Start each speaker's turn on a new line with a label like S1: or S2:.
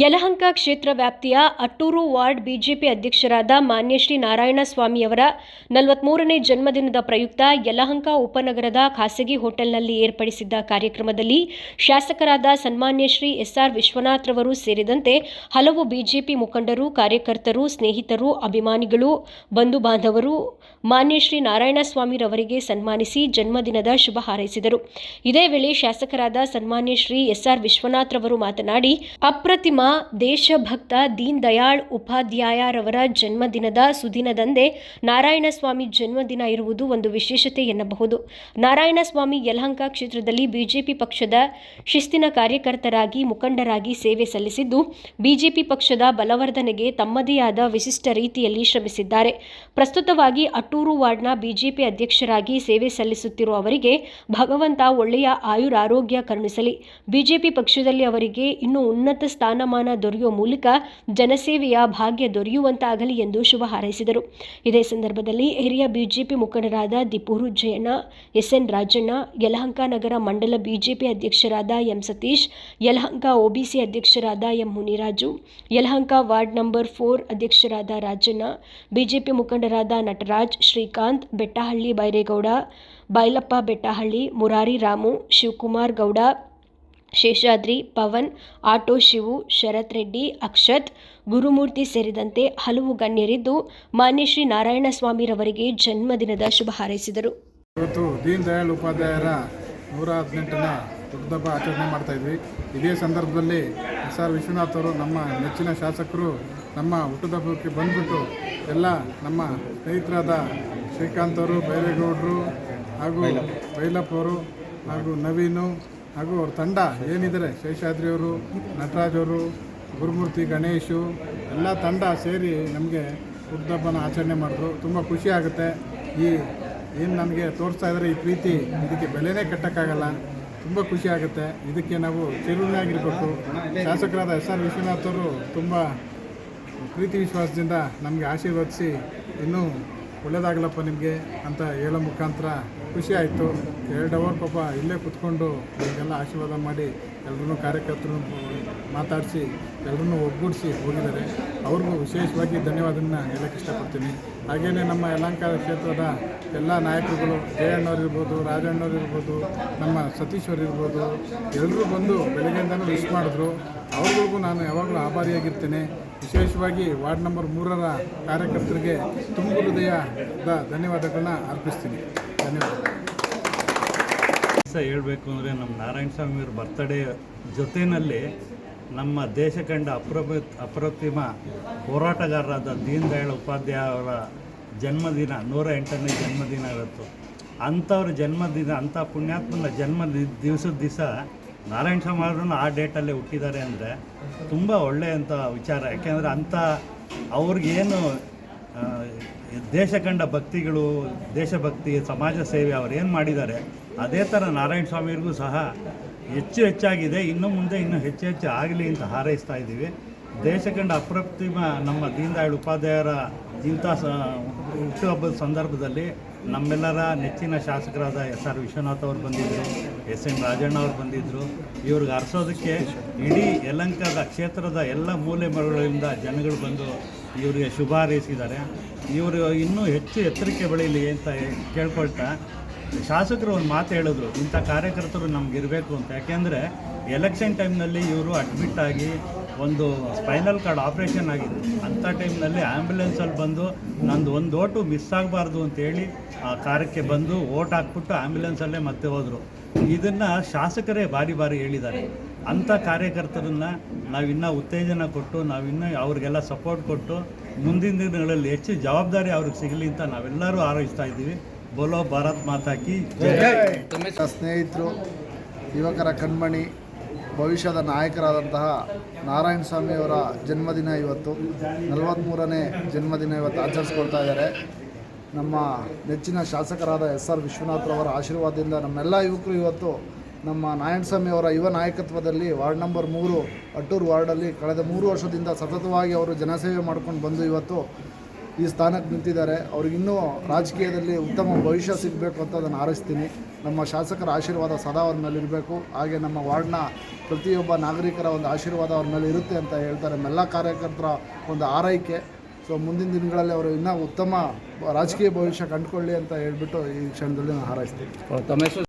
S1: ಯಲಹಂಕ ಕ್ಷೇತ್ರ ವ್ಯಾಪ್ತಿಯ Attur ward BJP ಅಧ್ಯಕ್ಷರಾದ ಮಾನ್ಯ ಶ್ರೀ ನಾರಾಯಣ ಸ್ವಾಮಿಯವರ ನಲವತ್ಮೂರನೇ ಜನ್ಮದಿನದ ಪ್ರಯುಕ್ತ ಯಲಹಂಕ ಉಪನಗರದ ಖಾಸಗಿ ಹೋಟೆಲ್ನಲ್ಲಿ ಏರ್ಪಡಿಸಿದ್ದ ಕಾರ್ಯಕ್ರಮದಲ್ಲಿ ಶಾಸಕರಾದ ಸನ್ಮಾನ್ಯ ಶ್ರೀ ಎಸ್ಆರ್ ವಿಶ್ವನಾಥ್ರವರು ಸೇರಿದಂತೆ ಹಲವು ಬಿಜೆಪಿ ಮುಖಂಡರು, ಕಾರ್ಯಕರ್ತರು, ಸ್ನೇಹಿತರು, ಅಭಿಮಾನಿಗಳು, ಬಂಧು ಬಾಂಧವರು ಮಾನ್ಯ ಶ್ರೀ ನಾರಾಯಣ ಸ್ವಾಮಿ ರವರಿಗೆ ಸನ್ಮಾನಿಸಿ ಜನ್ಮದಿನದ ಶುಭ ಹಾರೈಸಿದರು. ಇದೇ ವೇಳೆ ಶಾಸಕರಾದ ಸನ್ಮಾನ್ಯ ಶ್ರೀ ಎಸ್ಆರ್ ವಿಶ್ವನಾಥ್ರವರು ಮಾತನಾಡಿ, ಅಪ್ರತಿಮ ದೇಶಭಕ್ತ ದೀನ್ ದಯಾಳ್ ಉಪಾಧ್ಯಾಯರವರ ಜನ್ಮದಿನದ ಸುದಿನದಂದೇ ನಾರಾಯಣಸ್ವಾಮಿ ಜನ್ಮದಿನ ಇರುವುದು ಒಂದು ವಿಶೇಷತೆ ಎನ್ನಬಹುದು. ನಾರಾಯಣಸ್ವಾಮಿ ಯಲಹಂಕ ಕ್ಷೇತ್ರದಲ್ಲಿ ಬಿಜೆಪಿ ಪಕ್ಷದ ಶಿಸ್ತಿನ ಕಾರ್ಯಕರ್ತರಾಗಿ ಮುಖಂಡರಾಗಿ ಸೇವೆ ಸಲ್ಲಿಸಿದ್ದು, ಬಿಜೆಪಿ ಪಕ್ಷದ ಬಲವರ್ಧನೆಗೆ ತಮ್ಮದೇ ಆದ ವಿಶಿಷ್ಟ ರೀತಿಯಲ್ಲಿ ಶ್ರಮಿಸಿದ್ದಾರೆ. ಪ್ರಸ್ತುತವಾಗಿ ಅಟ್ಟೂರು ವಾರ್ಡ್ನ ಬಿಜೆಪಿ ಅಧ್ಯಕ್ಷರಾಗಿ ಸೇವೆ ಸಲ್ಲಿಸುತ್ತಿರುವ ಅವರಿಗೆ ಭಗವಂತ ಒಳ್ಳೆಯ ಆಯುರಾರೋಗ್ಯ ಕರುಣಿಸಲಿ. ಬಿಜೆಪಿ ಪಕ್ಷದಲ್ಲಿ ಅವರಿಗೆ ಇನ್ನೂ ಉನ್ನತ ಸ್ಥಾನಮಾನ ದೊರೆಯುವ ಮೂಲಕ ಜನಸೇವೆಯ ಭಾಗ್ಯ ದೊರೆಯುವಂತಾಗಲಿ ಎಂದು ಶುಭ ಹಾರೈಸಿದರು. ಇದೇ ಸಂದರ್ಭದಲ್ಲಿ ಹಿರಿಯ ಬಿಜೆಪಿ ಮುಖಂಡರಾದ ದಿಪೂರು ಜಯಣ್ಣ, ಎಸ್ಎನ್ ರಾಜಣ್ಣ, ಯಲಹಂಕ ನಗರ ಮಂಡಲ ಬಿಜೆಪಿ ಅಧ್ಯಕ್ಷರಾದ ಎಂ ಸತೀಶ್, ಯಲಹಂಕ ಒಬಿಸಿ ಅಧ್ಯಕ್ಷರಾದ M Muniraju, Yelahanka ward number four ಅಧ್ಯಕ್ಷರಾದ ರಾಜಣ್ಣ, ಬಿಜೆಪಿ ಮುಖಂಡರಾದ ನಟರಾಜ್ ಶ್ರೀಕಾಂತ್, ಬೆಟ್ಟಹಳ್ಳಿ ಬೈರೇಗೌಡ, ಬೈಲಪ್ಪ ಬೆಟ್ಟಹಳ್ಳಿ, ಮುರಾರಿ ರಾಮು, ಶಿವಕುಮಾರ್ ಗೌಡ ಶೇಷಾದ್ರಿ, ಪವನ್, ಆಟೋ ಶಿವು, ಶರತ್ ರೆಡ್ಡಿ, ಅಕ್ಷತ್. ಗುರುಮೂರ್ತಿ ಸೇರಿದಂತೆ ಹಲವು ಗಣ್ಯರಿದ್ದು ಮಾನ್ಯ ಶ್ರೀ ನಾರಾಯಣ ನಾರಾಯಣಸ್ವಾಮಿರವರಿಗೆ ಜನ್ಮದಿನದ ಶುಭ ಹಾರೈಸಿದರು.
S2: ಇವತ್ತು ದೀನ್ ದಯಾಳ್ ಉಪಾಧ್ಯಾಯರ ನೂರ ಹದಿನೆಂಟನ ಹುಟ್ಟುಹಬ್ಬ ಆಚರಣೆ ಮಾಡ್ತಾ ಇದ್ವಿ. ಇದೇ ಸಂದರ್ಭದಲ್ಲಿ ಎಸ್ ಆರ್ ವಿಶ್ವನಾಥ್ ಅವರು ನಮ್ಮ ನೆಚ್ಚಿನ ಶಾಸಕರು ನಮ್ಮ ಹುಟ್ಟುಹಬ್ಬಕ್ಕೆ ಬಂದ್ಬಿಟ್ಟು ಎಲ್ಲ ನಮ್ಮ ಸ್ನೇಹಿತರಾದ ಶ್ರೀಕಾಂತ್ ಅವರು, ಬೈರೇಗೌಡರು ಹಾಗೂ ಬೈಲಪ್ಪ ಅವರು ಹಾಗೂ ನವೀನು ಹಾಗೂ ಅವ್ರ ತಂಡ ಏನಿದ್ದಾರೆ ಶೇಷಾದ್ರಿಯವರು ನಟರಾಜ್ ಅವರು ಗುರುಮೂರ್ತಿ ಗಣೇಶು, ಎಲ್ಲ ತಂಡ ಸೇರಿ ನಮಗೆ ಹುಟ್ಟುಹಬ್ಬನ ಆಚರಣೆ ಮಾಡಿದ್ರು. ತುಂಬ ಖುಷಿ ಆಗುತ್ತೆ. ಈ ಏನು ನಮಗೆ ತೋರಿಸ್ತಾ ಇದ್ದಾರೆ ಈ ಪ್ರೀತಿ, ಇದಕ್ಕೆ ಬೆಲೆನೇ ಕಟ್ಟೋಕ್ಕಾಗಲ್ಲ. ತುಂಬ ಖುಷಿ ಆಗುತ್ತೆ. ಇದಕ್ಕೆ ನಾವು ಚಿರುಣಿಯಾಗಿರ್ಬೇಕು ಶಾಸಕರಾದ ಎಸ್ ಆರ್ ವಿಶ್ವನಾಥ್ ಅವರು ತುಂಬ ಪ್ರೀತಿ ವಿಶ್ವಾಸದಿಂದ ನಮಗೆ ಆಶೀರ್ವದಿಸಿ ಇನ್ನೂ ಒಳ್ಳೆಯದಾಗಲಪ್ಪ ನಿಮಗೆ ಅಂತ ಹೇಳೋ ಮುಖಾಂತರ ಖುಷಿ ಆಯಿತು. ಎರಡು ಅವರ್ ಪಾಪ ಇಲ್ಲೇ ಕುತ್ಕೊಂಡು ಹೀಗೆಲ್ಲ ಆಶೀರ್ವಾದ ಮಾಡಿ ಎಲ್ಲರೂ ಕಾರ್ಯಕರ್ತರು ಮಾತಾಡಿಸಿ ಎಲ್ಲರನ್ನೂ ಒಗ್ಗೂಡಿಸಿ ಹೋಗಿದ್ದಾರೆ. ಅವ್ರಿಗೂ ವಿಶೇಷವಾಗಿ ಧನ್ಯವಾದನ ಹೇಳಕ್ಕೆ ಇಷ್ಟಪಡ್ತೀನಿ. ಹಾಗೆಯೇ ನಮ್ಮ ಯಲಂಕಾರ ಕ್ಷೇತ್ರದ ಎಲ್ಲ ನಾಯಕರುಗಳು, ಜಯಣ್ಣವ್ರು ಇರ್ಬೋದು, ರಾಜಣ್ಣವ್ರು ಇರ್ಬೋದು, ನಮ್ಮ ಸತೀಶ್ ಅವ್ರು ಇರ್ಬೋದು ಎಲ್ಲರೂ ಬಂದು ಬೆಳಗ್ಗೆಯಿಂದನೂ ವಿಶ್ ಮಾಡಿದ್ರು. ಅವ್ರಿಗೂ ನಾನು ಯಾವಾಗಲೂ ಆಭಾರಿಯಾಗಿರ್ತೇನೆ. ವಿಶೇಷವಾಗಿ ವಾರ್ಡ್ ನಂಬರ್ ಮೂರರ ಕಾರ್ಯಕರ್ತರಿಗೆ ತುಂಬ ಹೃದಯದ ಧನ್ಯವಾದಗಳನ್ನ ಅರ್ಪಿಸ್ತೀನಿ. ಧನ್ಯವಾದ
S3: ಹೇಳಬೇಕು ಅಂದರೆ ನಮ್ಮ ನಾರಾಯಣ ಸ್ವಾಮಿಯವ್ರ ಬರ್ತಡೇ ಜೊತೆಯಲ್ಲಿ ನಮ್ಮ ದೇಶ ಕಂಡ ಅಪ್ರಪ ಅಪ್ರತಿಮ ಹೋರಾಟಗಾರರಾದ ದೀನ್ ದಯಾಳ್ ಉಪಾಧ್ಯಾಯ ಅವರ ಜನ್ಮದಿನ, ನೂರ ಎಂಟನೇ ಜನ್ಮದಿನ ಇವತ್ತು ಅಂಥವ್ರ ಜನ್ಮದಿನ, ಅಂಥ ಪುಣ್ಯಾತ್ಮನ ಜನ್ಮ ದಿವಸದ ದಿವಸ ನಾರಾಯಣ ಸ್ವಾಮಿ ಅವರನ್ನು ಆ ಡೇಟಲ್ಲೇ ಹುಟ್ಟಿದ್ದಾರೆ ಅಂದರೆ ತುಂಬ ಒಳ್ಳೆಯಂಥ ವಿಚಾರ. ಯಾಕೆಂದರೆ ಅಂಥ ಅವ್ರಿಗೇನು ದೇಶ ಕಂಡ ಭಕ್ತಿಗಳು, ದೇಶಭಕ್ತಿ, ಸಮಾಜ ಸೇವೆ ಅವರು ಏನು ಮಾಡಿದ್ದಾರೆ, ಅದೇ ಥರ ನಾರಾಯಣ ಸ್ವಾಮಿಯವ್ರಿಗೂ ಸಹ ಹೆಚ್ಚು ಹೆಚ್ಚಾಗಿದೆ, ಇನ್ನು ಮುಂದೆ ಇನ್ನೂ ಹೆಚ್ಚು ಹೆಚ್ಚು ಆಗಲಿ ಅಂತ ಹಾರೈಸ್ತಾ ಇದ್ದೀವಿ. ದೇಶ ಕಂಡ ಅಪ್ರತಿಮ ನಮ್ಮ ದೀನದಯಾಳ್ ಉಪಾಧ್ಯಾಯರ ಇಂಥ ಸ ಹುಟ್ಟುಹಬ್ಬದ ಸಂದರ್ಭದಲ್ಲಿ ನಮ್ಮೆಲ್ಲರ ನೆಚ್ಚಿನ ಶಾಸಕರಾದ ಎಸ್ ಆರ್ ವಿಶ್ವನಾಥ್ ಅವರು ಬಂದಿದ್ದರು ಎಸ್ ಎನ್ ರಾಜಣ್ಣ ಅವರು ಬಂದಿದ್ದರು ಇವ್ರಿಗೆ ಹರಿಸೋದಕ್ಕೆ ಇಡೀ ಯಲಂಕದ ಕ್ಷೇತ್ರದ ಎಲ್ಲ ಮೂಲೆ ಮರಗಳಿಂದ ಜನಗಳು ಬಂದು ಇವರಿಗೆ ಶುಭ ಹಾರೈಸಿದ್ದಾರೆ. ಇವರು ಇನ್ನೂ ಹೆಚ್ಚು ಎತ್ತರಕ್ಕೆ ಬೆಳೆಯಲಿ ಅಂತ ಕೇಳ್ಕೊಳ್ತಾ ಶಾಸಕರು ಒಂದು ಮಾತು ಹೇಳಿದ್ರು, ಇಂಥ ಕಾರ್ಯಕರ್ತರು ನಮ್ಗೆ ಇರಬೇಕು ಅಂತ. ಯಾಕೆಂದರೆ ಎಲೆಕ್ಷನ್ ಟೈಮ್ನಲ್ಲಿ ಇವರು ಅಡ್ಮಿಟ್ ಆಗಿ ಒಂದು ಸ್ಪೈನಲ್ ಕಾರ್ಡ್ ಆಪ್ರೇಷನ್ ಆಗಿದೆ ಅಂಥ ಟೈಮ್ನಲ್ಲಿ ಆ್ಯಂಬುಲೆನ್ಸಲ್ಲಿ ಬಂದು ನಂದು ಒಂದು ಓಟು ಮಿಸ್ ಆಗಬಾರ್ದು ಅಂತೇಳಿ ಆ ಕಾರ್ಯಕ್ಕೆ ಬಂದು ಓಟ್ ಹಾಕ್ಬಿಟ್ಟು ಆ್ಯಂಬುಲೆನ್ಸಲ್ಲೇ ಮತ್ತೆ ಹೋದರು. ಇದನ್ನು ಶಾಸಕರೇ ಬಾರಿ ಬಾರಿ ಹೇಳಿದ್ದಾರೆ. ಅಂಥ ಕಾರ್ಯಕರ್ತರನ್ನ ನಾವಿನ್ನೂ ಉತ್ತೇಜನ ಕೊಟ್ಟು, ನಾವಿನ್ನೂ ಅವ್ರಿಗೆಲ್ಲ ಸಪೋರ್ಟ್ ಕೊಟ್ಟು, ಮುಂದಿನ ದಿನಗಳಲ್ಲಿ ಹೆಚ್ಚು ಜವಾಬ್ದಾರಿ ಅವ್ರಿಗೆ ಸಿಗಲಿ ಅಂತ ನಾವೆಲ್ಲರೂ ಹಾರೈಸ್ತಾ ಇದ್ದೀವಿ. ಬೋಲೋ ಭಾರತ್ ಮಾತಾಕಿ
S4: ಸ್ನೇಹಿತರು, ಯುವಕರ ಕಣ್ಮಣಿ ಭವಿಷ್ಯದ ನಾಯಕರಾದಂತಹ ನಾರಾಯಣ ಸ್ವಾಮಿಯವರ ಜನ್ಮದಿನ ಇವತ್ತು. ನಲವತ್ತ್ಮೂರನೇ ಜನ್ಮದಿನ ಇವತ್ತು ಆಚರಿಸ್ಕೊಳ್ತಾ ಇದ್ದಾರೆ. ನಮ್ಮ ನೆಚ್ಚಿನ ಶಾಸಕರಾದ ಎಸ್ ಆರ್ ವಿಶ್ವನಾಥ್ರವರ ಆಶೀರ್ವಾದದಿಂದ ನಮ್ಮೆಲ್ಲ ಯುವಕರು ಇವತ್ತು ನಮ್ಮ ನಾರಾಯಣಸ್ವಾಮಿ ಅವರ ಯುವ ನಾಯಕತ್ವದಲ್ಲಿ ವಾರ್ಡ್ ನಂಬರ್ ಮೂರು, ಅಟ್ಟೂರು ವಾರ್ಡಲ್ಲಿ ಕಳೆದ ಮೂರು ವರ್ಷದಿಂದ ಸತತವಾಗಿ ಅವರು ಜನಸೇವೆ ಮಾಡ್ಕೊಂಡು ಬಂದು ಇವತ್ತು ಈ ಸ್ಥಾನಕ್ಕೆ ನಿಂತಿದ್ದಾರೆ. ಅವ್ರಿಗಿನ್ನೂ ರಾಜಕೀಯದಲ್ಲಿ ಉತ್ತಮ ಭವಿಷ್ಯ ಸಿಗಬೇಕು ಅಂತ ಅದನ್ನು ಹಾರೈಸ್ತೀನಿ ನಮ್ಮ ಶಾಸಕರ ಆಶೀರ್ವಾದ ಸದಾ ಅವ್ರ ಮೇಲೆ ಇರಬೇಕು. ಹಾಗೆ ನಮ್ಮ ವಾರ್ಡ್ನ ಪ್ರತಿಯೊಬ್ಬ ನಾಗರಿಕರ ಒಂದು ಆಶೀರ್ವಾದ ಅವ್ರ ಮೇಲೆ ಇರುತ್ತೆ ಅಂತ ಹೇಳ್ತಾರೆ. ನಮ್ಮೆಲ್ಲ ಕಾರ್ಯಕರ್ತರ ಒಂದು ಆರೈಕೆ. ಸೊ ಮುಂದಿನ ದಿನಗಳಲ್ಲಿ ಅವರು ಇನ್ನೂ ಉತ್ತಮ ರಾಜಕೀಯ ಭವಿಷ್ಯ ಕಂಡುಕೊಳ್ಳಿ ಅಂತ ಹೇಳ್ಬಿಟ್ಟು ಈ ಕ್ಷಣದಲ್ಲಿ ನಾನು ಹಾರೈಸ್ತೀನಿ.